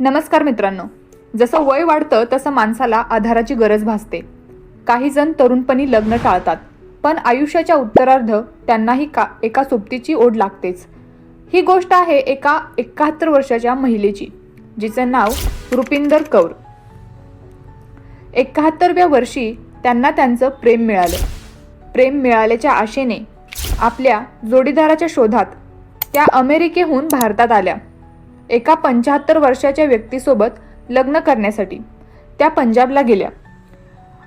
नमस्कार मित्रांनो. जसं वय वाढतं तसं माणसाला आधाराची गरज भासते. काही जण तरुणपणी लग्न टाळतात पण आयुष्याच्या उत्तरार्ध त्यांनाही का एका सोबतीची ओढ लागतेच. ही गोष्ट आहे एका एकाहत्तर वर्षाच्या महिलेची जिचं नाव रुपिंदर कौर. एकाहत्तरव्या वर्षी त्यांना त्यांचं प्रेम मिळालं. प्रेम मिळाल्याच्या आशेने आपल्या जोडीदाराच्या शोधात त्या अमेरिकेहून भारतात आल्या. एका पंच्याहत्तर वर्षाच्या व्यक्तीसोबत लग्न करण्यासाठी त्या पंजाबला गेल्या.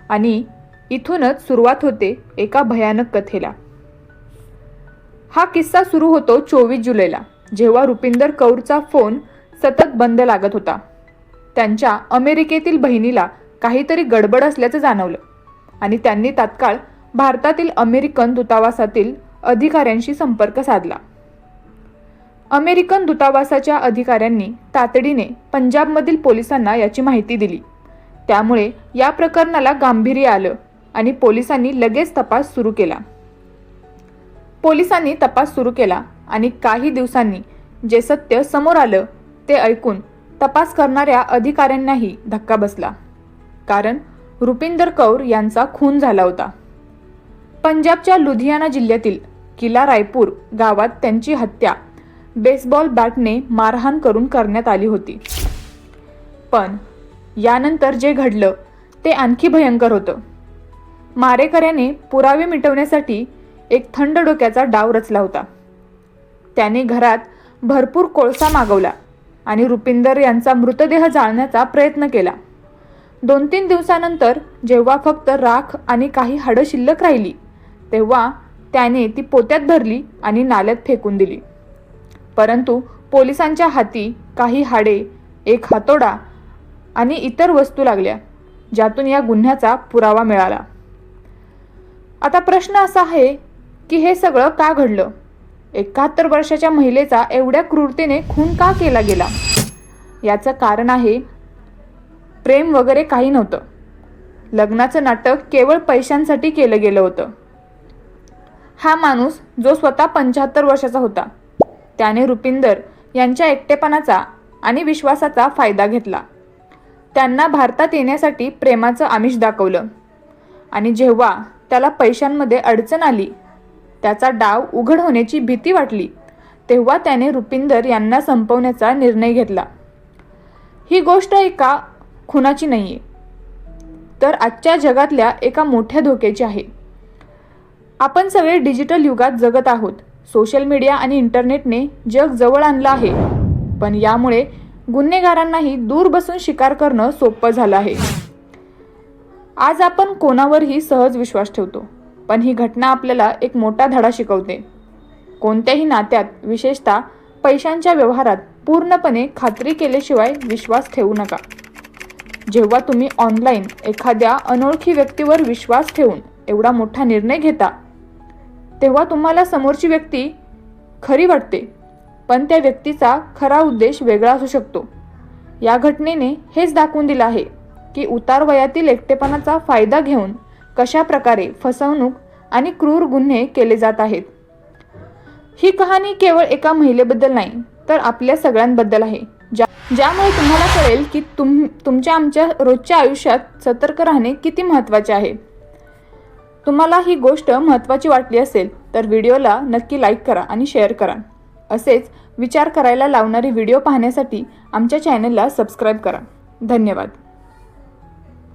आणि इथूनच सुरुवात होते एका भयानक कथेला. हा किस्सा सुरू होतो चोवीस जुलैला जेव्हा रुपिंदर कौरचा फोन सतत बंद लागत होता. त्यांच्या अमेरिकेतील बहिणीला काहीतरी गडबड असल्याचं जाणवलं आणि त्यांनी तात्काळ भारतातील अमेरिकन दूतावासातील अधिकाऱ्यांशी संपर्क साधला. अमेरिकन दूतावासाच्या अधिकाऱ्यांनी तातडीने पंजाबमधील पोलिसांना याची माहिती दिली. त्यामुळे या प्रकरणाला गांभीर्य आलं आणि पोलिसांनी लगेच तपास सुरू केला. पोलिसांनी तपास सुरू केला आणि काही दिवसांनी जे सत्य समोर आलं ते ऐकून तपास करणाऱ्या अधिकाऱ्यांनाही धक्का बसला. कारण रुपिंदर कौर यांचा खून झाला होता. पंजाबच्या लुधियाना जिल्ह्यातील किला रायपूर गावात त्यांची हत्या बेसबॉल बॅटने मारहाण करून करण्यात आली होती. पण यानंतर जे घडलं ते आणखी भयंकर होतं. मारेकऱ्याने पुरावे मिटवण्यासाठी एक थंड डोक्याचा डाव रचला होता. त्याने घरात भरपूर कोळसा मागवला आणि रुपिंदर यांचा मृतदेह जाळण्याचा प्रयत्न केला. दोन तीन दिवसानंतर जेव्हा फक्त राख आणि काही हाडं शिल्लक राहिली तेव्हा त्याने ती पोत्यात भरली आणि नाल्यात फेकून दिली. परंतु पोलिसांच्या हाती काही हाडे एक हातोडा आणि इतर वस्तू लागल्या ज्यातून या गुन्ह्याचा पुरावा मिळाला. आता प्रश्न असा आहे की हे सगळं का घडलं? एकाहत्तर वर्षाच्या महिलेचा एवढ्या क्रूरतेने खून का केला गेला? याचं कारण आहे प्रेम वगैरे काही नव्हतं. लग्नाचं नाटक केवळ पैशांसाठी केलं गेलं होतं. हा माणूस जो स्वतः पंच्याहत्तर वर्षाचा होता त्याने रुपिंदर यांच्या एकटेपणाचा आणि विश्वासाचा फायदा घेतला. त्यांना भारतात येण्यासाठी प्रेमाचं आमिष दाखवलं. आणि जेव्हा त्याला पैशांमध्ये अडचण आली त्याचा डाव उघड होण्याची भीती वाटली तेव्हा त्याने रुपिंदर यांना संपवण्याचा निर्णय घेतला. ही गोष्ट एका खुनाची नाही आहे तर आजच्या जगातल्या एका मोठ्या धोक्याची आहे. आपण सगळे डिजिटल युगात जगत आहोत. सोशल मीडिया आणि इंटरनेटने जग जवळ आणलं आहे. पण यामुळे गुन्हेगारांनाही दूर बसून शिकार करणं सोपं झालं आहे. आज आपण कोणावरही सहज विश्वास ठेवतो पण ही घटना आपल्याला एक मोठा धडा शिकवते. कोणत्याही नात्यात विशेषतः पैशांच्या व्यवहारात पूर्णपणे खात्री केल्याशिवाय विश्वास ठेवू नका. जेव्हा तुम्ही ऑनलाईन एखाद्या अनोळखी व्यक्तीवर विश्वास ठेवून एवढा मोठा निर्णय घेता तेव्हा तुम्हाला समोरची व्यक्ती खरी वाटते पण त्या व्यक्तीचा खरा उद्देश वेगळा असू शकतो. या घटनेने हेच दाखवून दिलं आहे की उतार वयातील एकटेपणाचा फायदा घेऊन कशा प्रकारे फसवणूक आणि क्रूर गुन्हे केले जात आहेत. ही कहाणी केवळ एका महिलेबद्दल नाही तर आपल्या सगळ्यांबद्दल आहे. ज्या ज्यामुळे तुम्हाला कळेल की तुम तुमच्या आमच्या रोजच्या आयुष्यात सतर्क राहणे किती महत्त्वाचे आहे. तुम्हाला ही गोष्ट महत्त्वाची वाटली असेल तर व्हिडिओला नक्की लाईक करा आणि शेअर करा. असेच विचार करायला लावणारे व्हिडिओ पाहण्यासाठी आमच्या चॅनलला सबस्क्राईब करा. धन्यवाद.